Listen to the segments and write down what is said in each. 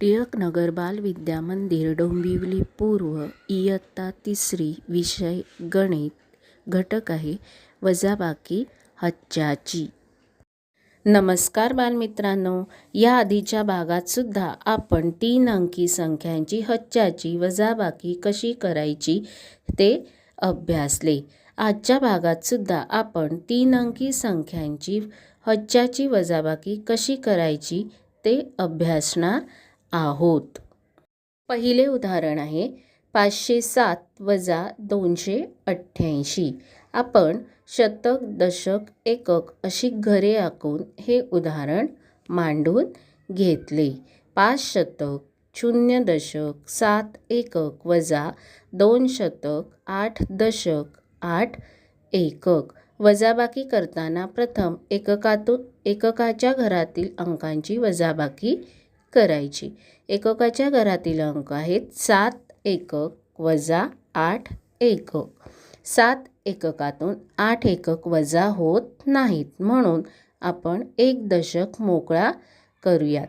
टिळकनगर बालविद्या मंदिर डोंबिवली पूर्व इयत्ता तिसरी विषय गणित घटक आहे. वजाबाकी हच्चाची नमस्कार बालमित्रांनो या आधीच्या भागात सुद्धा आपण तीन अंकी संख्यांची हच्चाची वजाबाकी कशी करायची ते अभ्यासले. आजच्या भागात सुद्धा आपण तीन अंकी संख्यांची हच्चाची वजाबाकी कशी करायची ते अभ्यासणार आहोत. पहिले उदाहरण आहे पाचशे सात वजा दोनशे अठ्ठ्याऐंशी. आपण शतक दशक एकक अशी घरे आखून हे उदाहरण मांडून घेतले. पाच शतक शून्य दशक सात एकक वजा दोन शतक आठ दशक आठ एकक. वजाबाकी करताना प्रथम एककातून एककाच्या घरातील अंकांची वजाबाकी करायची. एककाच्या घरातील अंक आहेत सात एकक वजा आठ एकक. सात एककातून आठ एकक वजा होत नाहीत म्हणून आपण एक दशक मोकळा करूयात.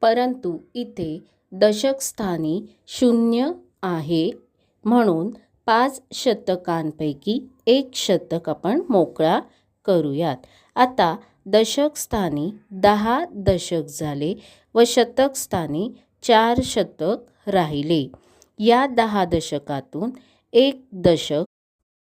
परंतु इथे दशकस्थानी शून्य आहे म्हणून पाच शतकांपैकी एक शतक आपण मोकळा करूयात. आता दशकस्थानी दहा दशक झाले व शतकस्थानी चार शतक राहिले. या दहा दशकातून एक दशक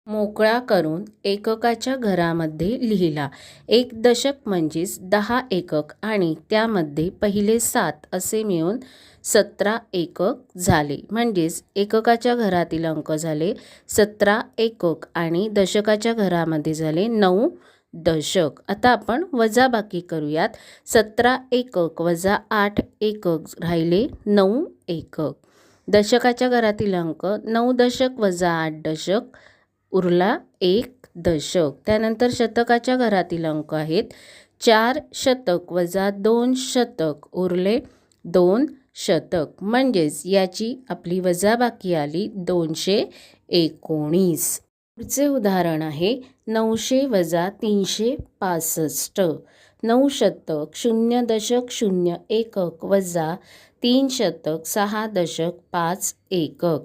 मोकळा करून एककाच्या घरामध्ये लिहिला. एक दशक म्हणजेच दहा एकक आणि त्यामध्ये पहिले सात असे मिळून सतरा एकक झाले. म्हणजेच एककाच्या घरातील अंक झाले सतरा एकक आणि दशकाच्या घरामध्ये झाले नऊ दशक. आता आपण वजाबाकी करूयात. सतरा एकक वजा आठ एकक राहिले नऊ एकक. दशकाच्या घरातील अंक नऊ दशक वजा आठ दशक उरला एक दशक. त्यानंतर शतकाच्या घरातील अंक आहेत. चार शतक वजा दोन शतक उरले दोन शतक. म्हणजेच याची आपली वजाबाकी आली दोनशे एकोणीस. पुढचे उदाहरण आहे नऊशे वजा तीनशे पासष्ट. नऊ शतक शून्य दशक शून्य एकक वजा तीन शतक सहा दशक पाच एकक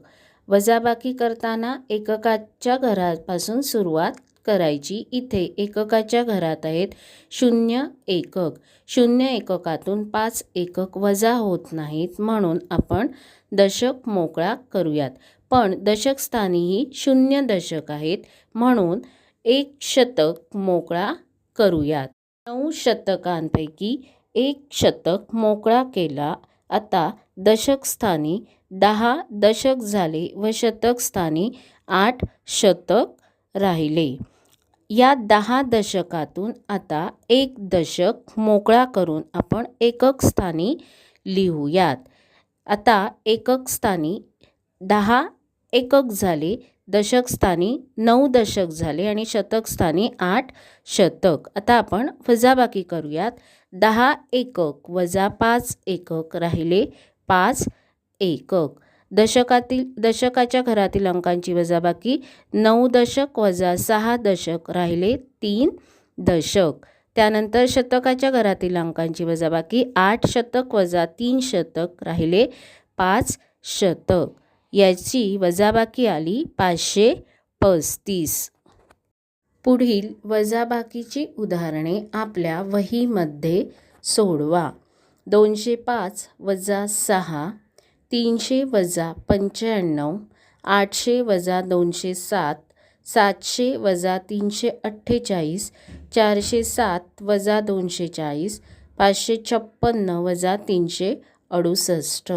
वजाबाकी करताना एककाच्या घरापासून सुरुवात करायची. इथे एककाच्या घरात आहेत शून्य एकक शून्य एककातून पाच एकक वजा होत नाहीत म्हणून आपण दशक मोकळा करूयात. पण दशकस्थानीही शून्य दशक आहेत म्हणून एक शतक मोकळा करूयात. नऊ शतकांपैकी एक शतक मोकळा केला. आता दशकस्थानी दहा दशक झाले व शतकस्थानी आठ शतक राहिले. या दहा दशकातून आता एक दशक मोकळा करून आपण एकक स्थानी लिहूयात. आता एकक स्थानी दहा एकक झाले दशकस्थानी नऊ दशक झाले आणि शतकस्थानी आठ शतक. आता आपण वजाबाकी करूयात. दहा एकक वजा पाच एकक राहिले पाच एकक. दशकातील दशकाच्या घरातील अंकांची वजाबाकी नऊ दशक वजा सहा दशक राहिले तीन दशक. त्यानंतर शतकाच्या घरातील अंकांची वजाबाकी आठ शतक वजा तीन शतक राहिले पाच शतक. याची वजाबाकी आली पाचशे पस्तीस. पुढील वजाबाकीची उदाहरणे आपल्या वहीमध्ये सोडवा. दोनशे पाच वजा सहा तीनशे वजा पंच्याण्णव आठशे वजा दोनशे सात सातशे वजा तीनशे अठ्ठेचाळीस चारशे सात वजा दोनशे चाळीस पाचशे छप्पन्न वजा तीनशे अडुसष्ट.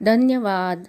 धन्यवाद.